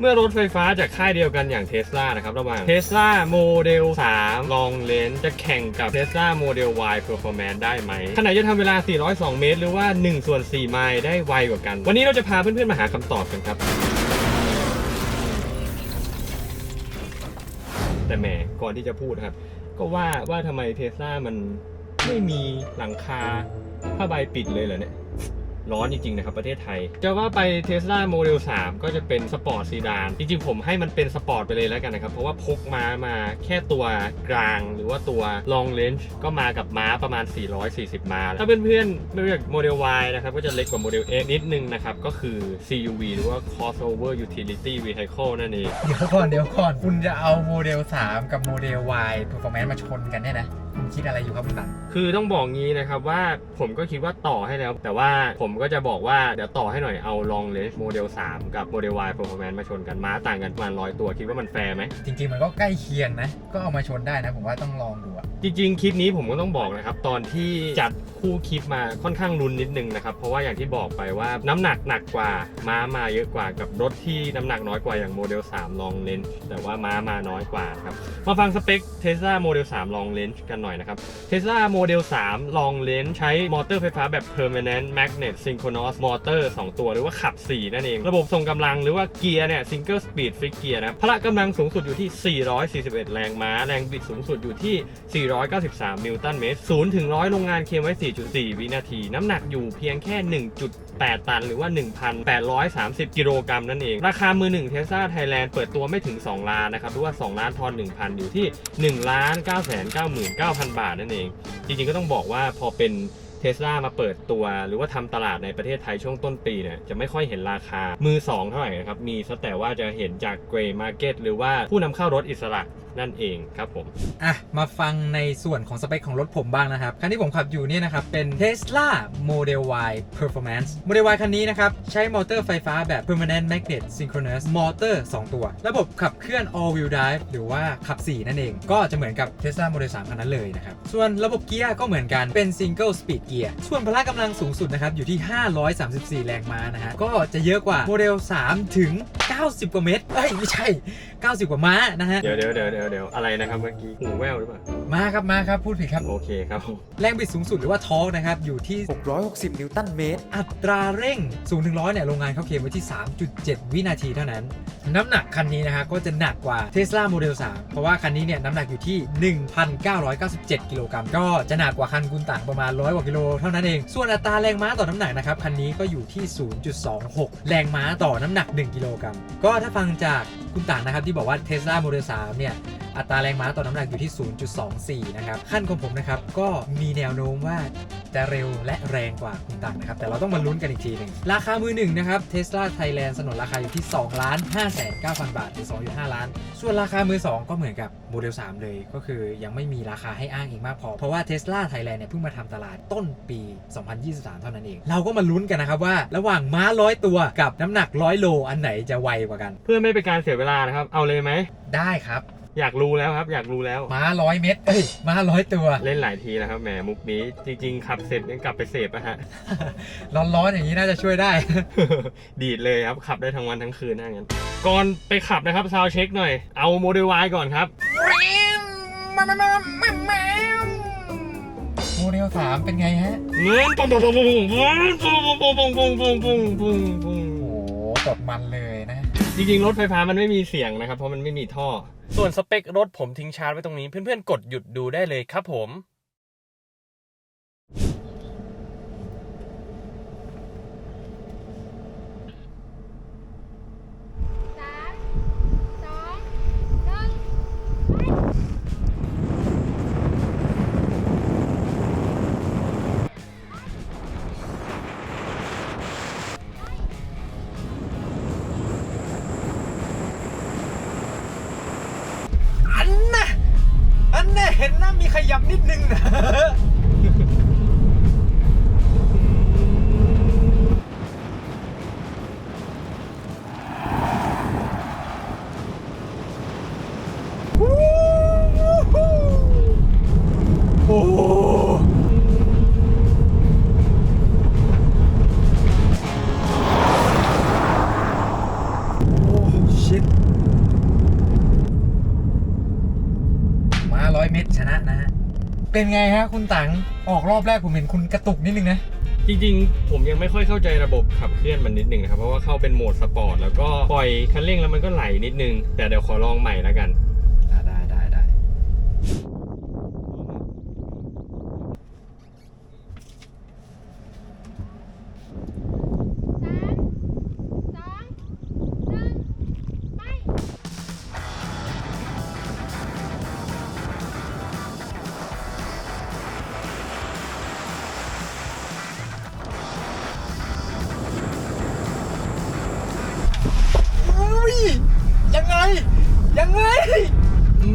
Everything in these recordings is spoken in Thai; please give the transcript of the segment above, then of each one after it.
เมื่อรถไฟฟ้าจากค่ายเดียวกันอย่างเท s l a นะครับ ระหว่าง Tesla Model 3 Long Range จะแข่งกับ Tesla Model Y Performance ได้ไหมขณะจะทำเวลา 402 เมตร หรือว่า 1 ส่วน 4 ไมล์ได้ไวกว่ากัน วันนี้เราจะพาเพื่อนๆ มาหาคำตอบกันครับ แต่แหมก่อนที่จะพูดนะครับ ก็ว่าว่าทำไมเท s l a มันไม่มีหลังคาผ้าใบปิดเลยเหรอเนี่ย ร้อนจริงๆนะครับประเทศไทย จะว่าไป Tesla Model 3 ก็จะเป็นสปอร์ตซีดาน จริงๆ ผมให้มันเป็นสปอร์ตไปเลยแล้วกันนะครับ เพราะว่าพกม้ามาแค่ตัวกลาง หรือว่าตัว long range ก็มากับม้าประมาณ 440 ม้า ถ้าเพื่อนๆไม่รู้จัก Model Y นะครับ ก็จะเล็กกว่า Model X นิดนึงนะครับ ก็คือ CUV หรือว่า Crossover Utility Vehicle นั่นเอง เดี๋ยวก่อนเดี๋ยวก่อน คุณจะเอาโมเดล 3 กับโมเดล Y Performance มาชนกันเนี่ยนะ คุณคิดอะไรอยู่ครับคุณตัน คือต้องบอกงี้นะครับว่าผมก็คิดว่าต่อให้แล้ว แต่ว่าผมก็จะบอกว่าเดี๋ยวต่อให้หน่อยเอา long range model 3กับ model Y performance มาชนกันม้าต่างกันประมาณร้อยตัวคิดว่ามันแฟร์ไหม จริงๆ มันก็ใกล้เคียงนะ ก็เอามาชนได้นะ ผมว่าต้องลองดูอะจริงๆ คลิปนี้ผมก็ต้องบอกนะครับ ตอนที่จัดคู่คลิปมาค่อนข้างรุนนิดนึงนะครับ เพราะว่าอย่างที่บอกไปว่าน้ำหนักหนักกว่า ม้ามาเยอะกว่ากับรถที่น้ำหนักน้อยกว่าอย่างโมเดล3 long range แต่ว่าม้ามาน้อยกว่าครับมาฟังสเปค Tesla Model 3 long range กันหน่อยนะครับ Tesla Model 3 Long Range ใช้มอเตอร์ไฟฟ้าแบบ Permanent Magnet Synchronous Motor 2 ตัวหรือว่าขับ 4 นั่นเอง ระบบส่งกำลังหรือว่าเกียร์เนี่ย Single Speed Fixed Gear นะพละกำลังสูงสุดอยู่ที่ 441 แรงม้า แรงบิดสูงสุดอยู่ที่ 493 นิวตันเมตร0ถึง100 โรงงานเคมไว้ 4.4 วินาที น้ำหนักอยู่เพียงแค่ 1.8 ตัน หรือว่า 1,830 กิโลกรัมนั่นเอง ราคามือหนึ่ง Tesla Thailand เปิดตัวไม่ถึง 2 ล้านนะครับหรือว่า 2 ล้านทอน1,000 อยู่ที่ 1 ล้าน9 9 9 9 0 0บาทนั่นเอง จริงๆก็ต้องบอกว่าพอเป็นเทสลามาเปิดตัว หรือว่าทำตลาดในประเทศไทยช่วงต้นปีเนี่ยจะไม่ค่อยเห็นราคามือ 2 เท่าไหร่นะครับ มีซะแต่ว่าจะเห็นจากเกรย์มาร์เก็ตหรือว่าผู้นำเข้ารถอิสระนั่นเองครับผม อะ มาฟังในส่วนของสเปคของรถผมบ้างนะครับ คันที่ผมขับอยู่เนี่ยนะครับ เป็น Tesla Model Y Performance Model Y คันนี้นะครับ ใช้มอเตอร์ไฟฟ้าแบบ Permanent Magnet Synchronous Motor 2ตัว ระบบขับเคลื่อน All Wheel Drive หรือว่าขับ 4 นั่นเอง ก็จะเหมือนกับ Tesla Model 3 คันนั้นเลยนะครับ ส่วนระบบเกียร์ก็เหมือนกันเป็น Single Speed Gear ส่วนพละกำลังสูงสุดนะครับอยู่ที่ 534 แรงม้านะฮะก็จะเยอะกว่า Model 3 ถึง 90 กว่าเมตรเอ้ยไม่ใช่ 90 กว่าม้านะฮะเดี๋ยวเดี๋ยวเดี๋ยวเดี๋ยวเดี๋ยวอะไรนะครับเมื่อกี้หูแว่วหรือเปล่ามาครับมาครับพูดผิดครับ โอเคครับผมแรงบิดสูงสุดหรือว่าทอร์กนะครับอยู่ที่ 660 นิวตันเมตร อัตราเร่ง0ูนถึงร้อยเนี่ยโรงงานเขาเคลมไว้ที่ 3.7 วินาทีเท่านั้น น้ำหนักคันนี้นะฮะก็จะหนักกว่า Tesla Model 3 เพราะว่าคันนี้เนี่ยน้ำหนักอยู่ที่ 1,997 กิโลกรัมก็จะหนักกว่าคันคุณต่างประมาณ 100 กว่ากิโลเท่านั้นเอง ส่วนอัตราแรงม้าต่อน้ำหนักนะครับคันนี้ก็อยู่ที่ 0.26 แรงม้าต่อน้ำหนัก 1 กิโลกรัมก็ถ้าฟังจาก คุณต่างนะครับที่บอกว่า Tesla Model 3 เนี่ย อัตราแรงม้าต่อน้ำหนักอยู่ที่ 0.24 นะครับ ขั้นของผมนะครับ ก็มีแนวโน้มว่าจะเร็วและแรงกว่าคุณตังนะครับ แต่เราต้องมาลุ้นกันอีกทีหนึ่งราคามือหนึ่งนะครับ Tesla Thailand สนนราคาอยู่ที่2ล้าน5แสน9,000 บาท หรือ 2.5 ล้าน ส่วนราคามือ 2 ก็เหมือนกับโมเดล 3 เลย ก็คือยังไม่มีราคาให้อ้างอีกมากพอ เพราะว่า Tesla Thailand เนี่ยเพิ่งมาทำตลาดต้นปี 2023 เท่านั้นเอง เราก็มาลุ้นกันนะครับว่าระหว่างม้าร้อยตัวกับน้ำหนักร้อยโลอันไหนจะไวกว่ากัน เพื่อไม่เป็นการเสียเวลานะครับเอาเลยไหมได้ครับ อยากรู้แล้วครับ อยากรู้แล้ว ม้าร้อยเม็ดเอ้ยม้าร้อยตัว เล่นหลายทีแล้วครับแหมมุกนี้จริงๆขับเสร็จยังกลับไปเสพอะฮะ ร้อนๆอย่างนี้น่าจะช่วยได้ ดีดเลยครับ ขับได้ทั้งวันทั้งคืนถ้างั้น ก่อนไปขับนะครับซาวเช็คหน่อย เอาโมเดล Y ก่อนครับโมเดล3เป็นไงฮะเงินปุ้งปุ้งปุ้งปุ้งปุ้งปุ้งปุ้งปุ้งปุ้งปุ้งปุ้งปุ้งปุ้งโอ้โหตดมันเลยนะ จริงๆ รถไฟฟ้ามันไม่มีเสียงนะครับ เพราะมันไม่มีท่อ ส่วนสเปครถผมทิ้งชาร์จไว้ตรงนี้เพื่อนๆ กดหยุดดูได้เลยครับผมิดมาร้อยเมตรชนะนะ เป็นไงฮะคุณตังออกรอบแรกผมเห็นคุณกระตุกนิดนึงนะ จริงๆ ผมยังไม่ค่อยเข้าใจระบบขับเคลื่อนมันนิดนึงนะครับ เพราะว่าเข้าเป็นโหมดสปอร์ตแล้วก็ปล่อยคันเร่งแล้วมันก็ไหลนิดนึง แต่เดี๋ยวขอลองใหม่แล้วกัน ยังไง อื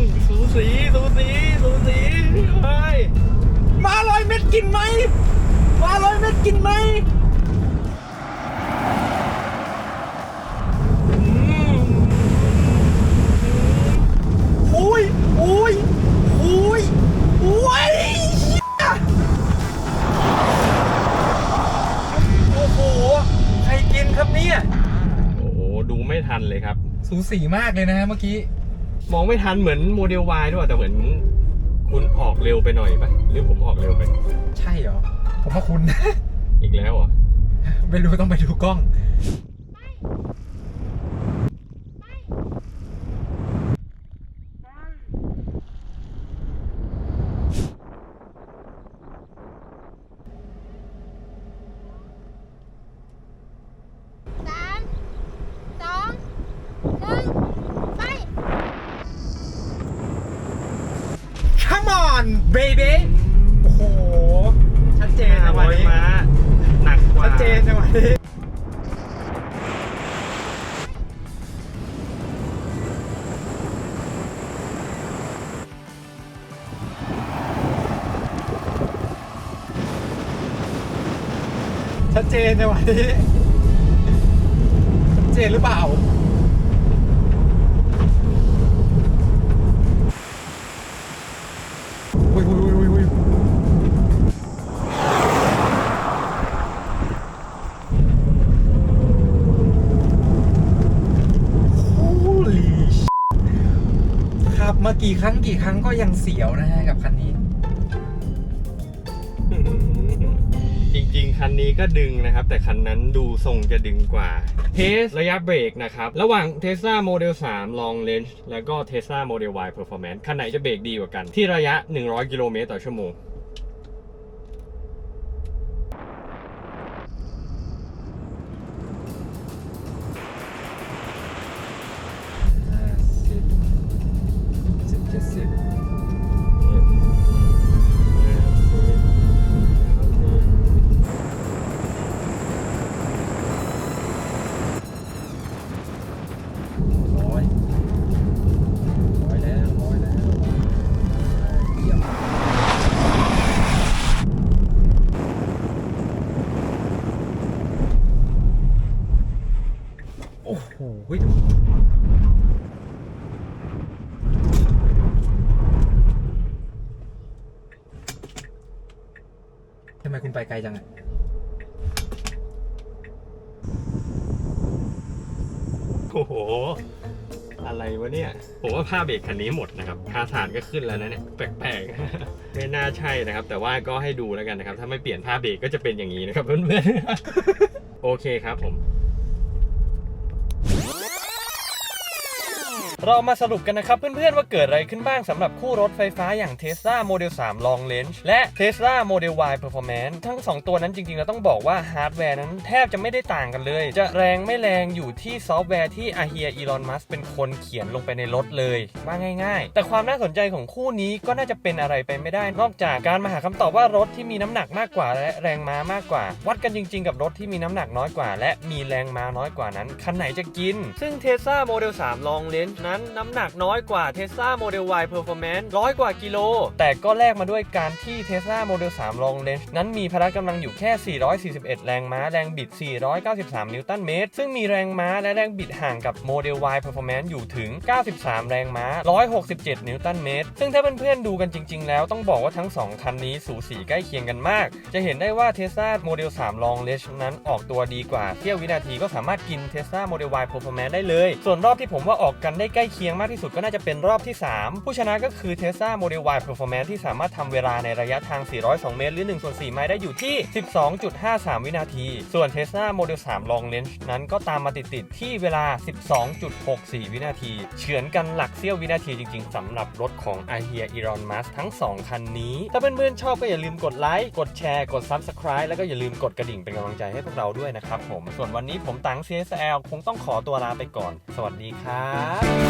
มสูสีสูสีสูสีเฮ้ยมาร้อยเม็ดกินไหมมาร้อยเม็ดกินไหม สูสีมากเลยนะฮะเมื่อกี้ มองไม่ทันเหมือนโมเดล Y ด้วยแต่เหมือนคุณออกเร็วไปหน่อยปะหรือผมออกเร็วไป ใช่เหรอ ผมว่าคุณอีกแล้วเหรอะไม่รู้ต้องไปดูกล้อง เจนในวันนี้ชัดเจนหรือเปล่า อุ้ยอุ้ยอุ้ยอุ้ย Holy shit ขับมากี่ครั้งกี่ครั้งก็ยังเสียวนะฮะกับคันนี้ คันนี้ก็ดึงนะครับ แต่คันนั้นดูทรงจะดึงกว่า เทสระยะเบรกนะครับ ระหว่าง Tesla Model 3 Long Range แล้วก็ Tesla Model Y Performance คันไหนจะเบรกดีกว่ากัน ที่ระยะ 100 กิโลเมตรต่อชั่วโมง ไมคุณไปไกลจังอะโอ้โห อะไรวะเนี่ย ผมว่าผ้าเบรกคันนี้หมดนะครับ ค่าฐานก็ขึ้นแล้วนะเนี่ย แปลกๆ ไม่น่าใช่นะครับ แต่ว่าก็ให้ดูแล้วกันนะครับ ถ้าไม่เปลี่ยนผ้าเบรกก็จะเป็นอย่างนี้นะครับเพื่อนๆ โอเคครับผม เรามาสรุปกันนะครับเพื่อนๆว่าเกิดอะไรขึ้นบ้างสำหรับคู่รถไฟฟ้าอย่าง Tesla Model 3 Long Range และ Tesla Model Y Performance ทั้ง 2 ตัวนั้นจริงๆ เราต้องบอกว่าฮาร์ดแวร์นั้นแทบจะไม่ได้ต่างกันเลย จะแรงไม่แรงอยู่ที่ซอฟต์แวร์ที่อาเฮียอีลอนมัสเป็นคนเขียนลงไปในรถเลยว่าง่ายๆ แต่ความน่าสนใจของคู่นี้ก็น่าจะเป็นอะไรไปไม่ได้ นอกจากการมาหาคำตอบว่ารถที่มีน้ำหนักมากกว่าและแรงม้ามากกว่า วัดกันจริง ๆ กับรถที่มีน้ำหนักน้อยกว่า และมีแรงม้าน้อยกว่านั้นคันไหนจะกิน ซึ่ง Tesla Model 3 Long Range นั้นน้ำหนักน้อยกว่า Tesla Model Y Performance ร้อยกว่ากิโล แต่ก็แลกมาด้วยการที่ Tesla Model 3 Long Range นั้นมีพละกำลังอยู่แค่ 441 แรงม้าแรงบิด 493 นิวตันเมตร ซึ่งมีแรงม้าและแรงบิดห่างกับ Model Y Performance อยู่ถึง 93 แรงม้า 167 นิวตันเมตร ซึ่งถ้าเพื่อนๆดูกันจริง ๆ แล้วต้องบอกว่าทั้ง 2 คันนี้สูสีใกล้เคียงกันมาก จะเห็นได้ว่า Tesla Model 3 Long Range นั้นออกตัวดีกว่าเที่ยววินาทีก็สามารถกิน Tesla Model Y Performance ได้เลย ส่วนรอบที่ผมว่าออกกันได้ใกล้ล้เคียงมากที่สุดก็น่าจะเป็นรอบที่ 3 ผู้ชนะก็คือ Tesla Model Y Performance ที่สามารถทำเวลาในระยะทาง 402 เมตร หรือ1ส่วน4ไมล์ได้อยู่ที่ 12.53 วินาที ส่วน Tesla Model 3 Long Range นั้นก็ตามมาติดๆที่เวลา 12.64 วินาที เฉือนกันหลักเสี้ยววินาทีจริงๆสำหรับรถของ i h e r Elon Musk ทั้ง 2 คันนี้ ถ้าเพื่อนๆชอบก็อย่าลืมกดไลค์ กดแชร์ กด Subscribe แล้วก็อย่าลืมกดกระดิ่งเป็นกำลังใจให้พวกเราด้วยนะครับผม ส่วนวันนี้ผมตัง CSL คงต้องขอตัวลาไปก่อน สวัสดีครับ